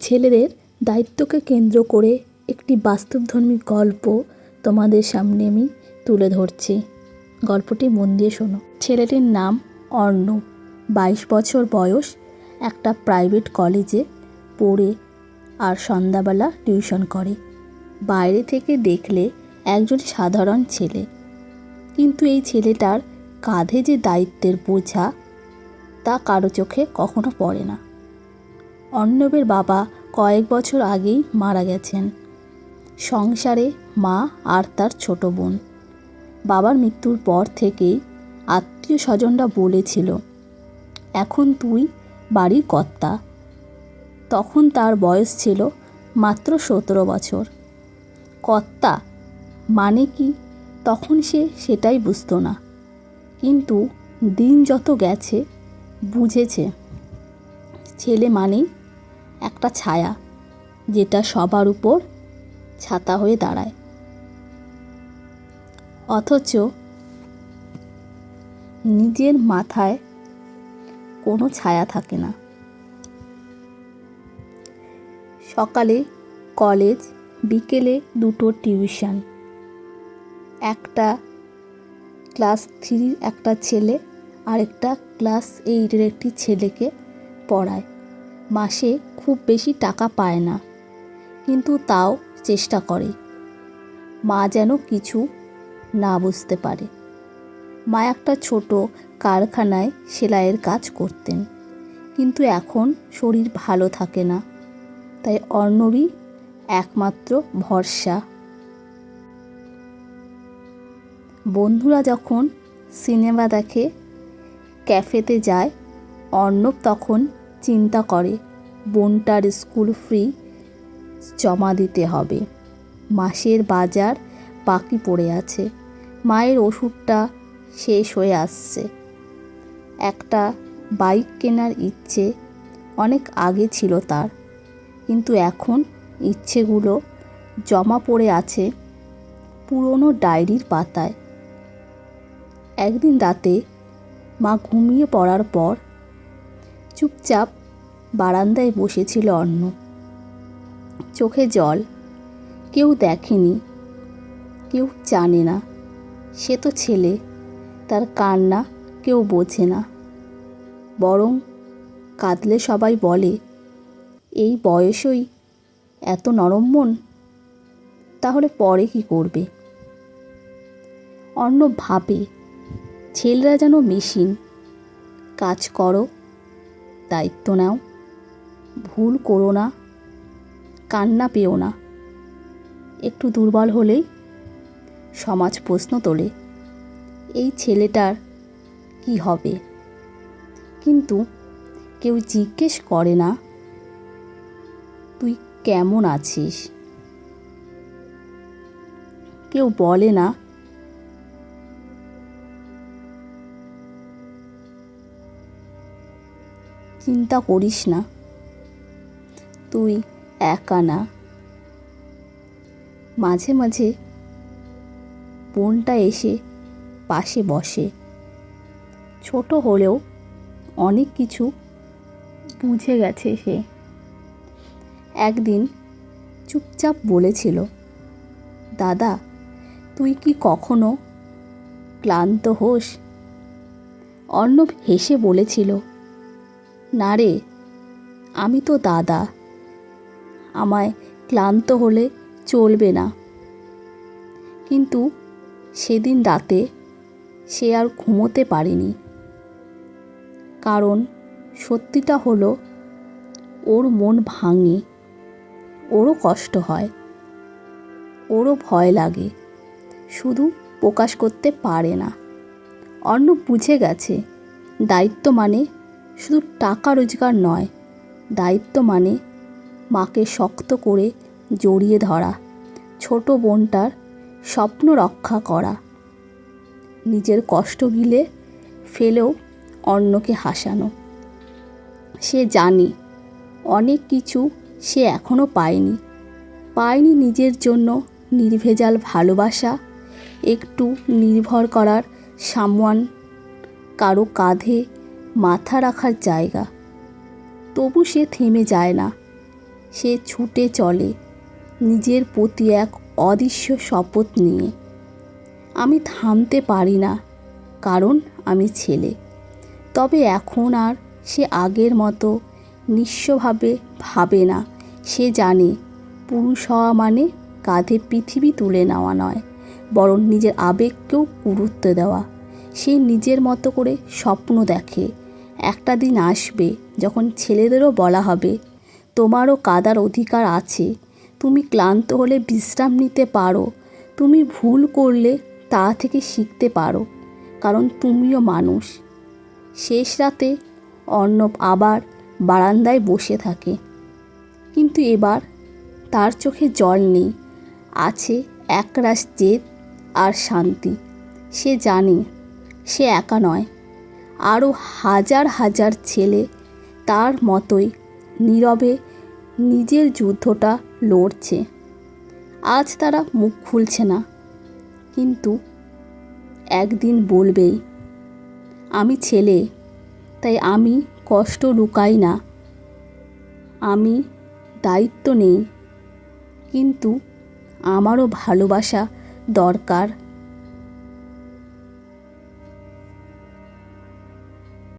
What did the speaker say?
ছেলেদের দায়িত্বকে কেন্দ্র করে একটি বাস্তবধর্মী গল্প তোমাদের সামনে আমি তুলে ধরছি। গল্পটি মন দিয়ে শোনো। ছেলেটির নাম অর্ণব। বাইশ বছর বয়স, একটা প্রাইভেট কলেজে পড়ে আর সন্ধ্যাবেলা টিউশন করে। বাইরে থেকে দেখলে একজন সাধারণ ছেলে। কিন্তু এই ছেলেটার কাঁধে যে দায়িত্বের বোঝা তা কারও চোখে কখনো পড়ে না। অর্ণবের বাবা কয়েক বছর আগেই মারা গেছেন। সংসারে মা আর তার ছোট বোন। বাবার মৃত্যুর পর থেকেই আত্মীয় স্বজনরা বলেছিল, এখন তুই বাড়ির কর্তা। তখন তার বয়স ছিল মাত্র সতেরো বছর। কর্তা মানে কি? তখন সে সেটাই বুঝতো না। কিন্তু দিন যত গেছে, বুঝেছে। ছেলে মানেই একটা ছায়া যেটা সবার উপর ছাতা হয়ে দাঁড়ায়। অথচ নিজের মাথায় কোনো ছায়া থাকে না। সকালে, কলেজ, বিকেলে দুটো টিউশন। একটা ক্লাস থ্রির একটা ছেলে আরেকটা ক্লাস এইটের একটি ছেলেকে পড়ায়। মাসে খুব বেশি টাকা পায় না, কিন্তু তাও চেষ্টা করে। মা যেন কিছু না বুঝতে পারে। মা একটা ছোট কারখানায় সেলাইয়ের কাজ করতেন, কিন্তু এখন শরীর ভালো থাকে না, তাই অর্ণবই একমাত্র ভরসা। বন্ধুরা যখন সিনেমা দেখে ক্যাফেতে যায়, অর্ণব তখন চিন্তা করে বোনটার স্কুল ফ্রি জমা দিতে হবে। মাসের বাজার বাকি পড়ে আছে। মায়ের ওষুধটা শেষ হয়ে আসছে। একটা বাইক কেনার ইচ্ছে অনেক আগে ছিল তার। কিন্তু এখন ইচ্ছেগুলো জমা পড়ে আছে পুরনো ডায়েরির পাতায়। একদিন রাতে মা ঘুমিয়ে পড়ার পর চুপচাপ বারান্দায় বসেছিল অন্ন। চোখে জল। কেউ দেখেনি। কেউ জানে না। সে তো ছেলে। তার কান্না কেউ বোঝে না। বরং কাঁদলে সবাই বলে, এই বয়সই এত নরম মন? তাহলে পরে কি করবে? অন্য ভাবে, ছেলেরা যেন মেশিন। কাজ করো, দায়িত্ব নাও। ভুল করো না, কান্না পেও না। একটু দুর্বল হলেই সমাজ প্রশ্ন তোলে, এই ছেলেটার কি হবে? কিন্তু কেউ জিজ্ঞেস করে না, তুই কেমন আছিস? কেউ বলে না, চিন্তা করিস না। তুই একা না। মাঝে মাঝে বোনটা এসে পাশে বসে। ছোট হলেও অনেক কিছু বুঝে গেছে সে। একদিন চুপচাপ বলেছিল, দাদা, তুই কি কখনো ক্লান্ত হোস? অর্ণব হেসে বলেছিল, না রে, আমি তো দাদা। আমায় ক্লান্ত হলে চলবে না। কিন্তু সেদিন রাতে সে আর ঘুমোতে পারেনি। কারণ সত্যিটা হলো, ওর মন ভাঙে, ওরও কষ্ট হয়, ওরও ভয় লাগে, শুধু প্রকাশ করতে পারে না। অন্য বুঝে গেছে, দায়িত্ব মানে শুধু টাকা রোজগার নয়, দায়িত্ব মানে মাকে শক্ত করে জড়িয়ে ধরা, ছোট বোনটার স্বপ্ন রক্ষা করা। নিজের কষ্ট গিলে ফেলেও অন্যকে হাসানো। সে জানে, অনেক কিছু সে এখনও পায়নি। পায়নি নিজের জন্য নির্ভেজাল ভালোবাসা, একটু নির্ভর করার সামওয়ান, কারও কাঁধে মাথা রাখার জায়গা। তবু সে থেমে যায় না। সে ছুটে চলে নিজের প্রতি এক অদৃশ্য শপথ নিয়ে। আমি থামতে পারি না, কারণ আমি ছেলে। তবে এখন আর সে আগের মতো নিঃস্বভাবে ভাবে না। সে জানে, পুরুষ হওয়া মানে কাঁধে পৃথিবী তুলে নেওয়া নয়, বরং নিজের আবেগকেও গুরুত্ব দেওয়া। সে নিজের মতো করে স্বপ্ন দেখে। একটা দিন আসবে যখন ছেলেদেরও বলা হবে তোমারও কাদার অধিকার আছে। তুমি ক্লান্ত হলে বিশ্রাম নিতে পারো। তুমি ভুল করলে তা থেকে শিখতে পারো, কারণ তুমিও মানুষ। শেষ রাতে অর্ণব আবার বারান্দায় বসে থাকে। কিন্তু এবার তার চোখে জল নেই। আছে একরাশ জেদ আর শান্তি। সে জানে, সে একা নয়। আরও হাজার হাজার ছেলে তার মতোই নীরবে নিজের যুদ্ধটা লড়ছে। আজ তারা মুখ খুলছে না। কিন্তু একদিন বলবেই আমি ছেলে, তাই আমি কষ্ট লুকাই না। আমি দায়িত্ব নেই। কিন্তু আমারও ভালোবাসা দরকার।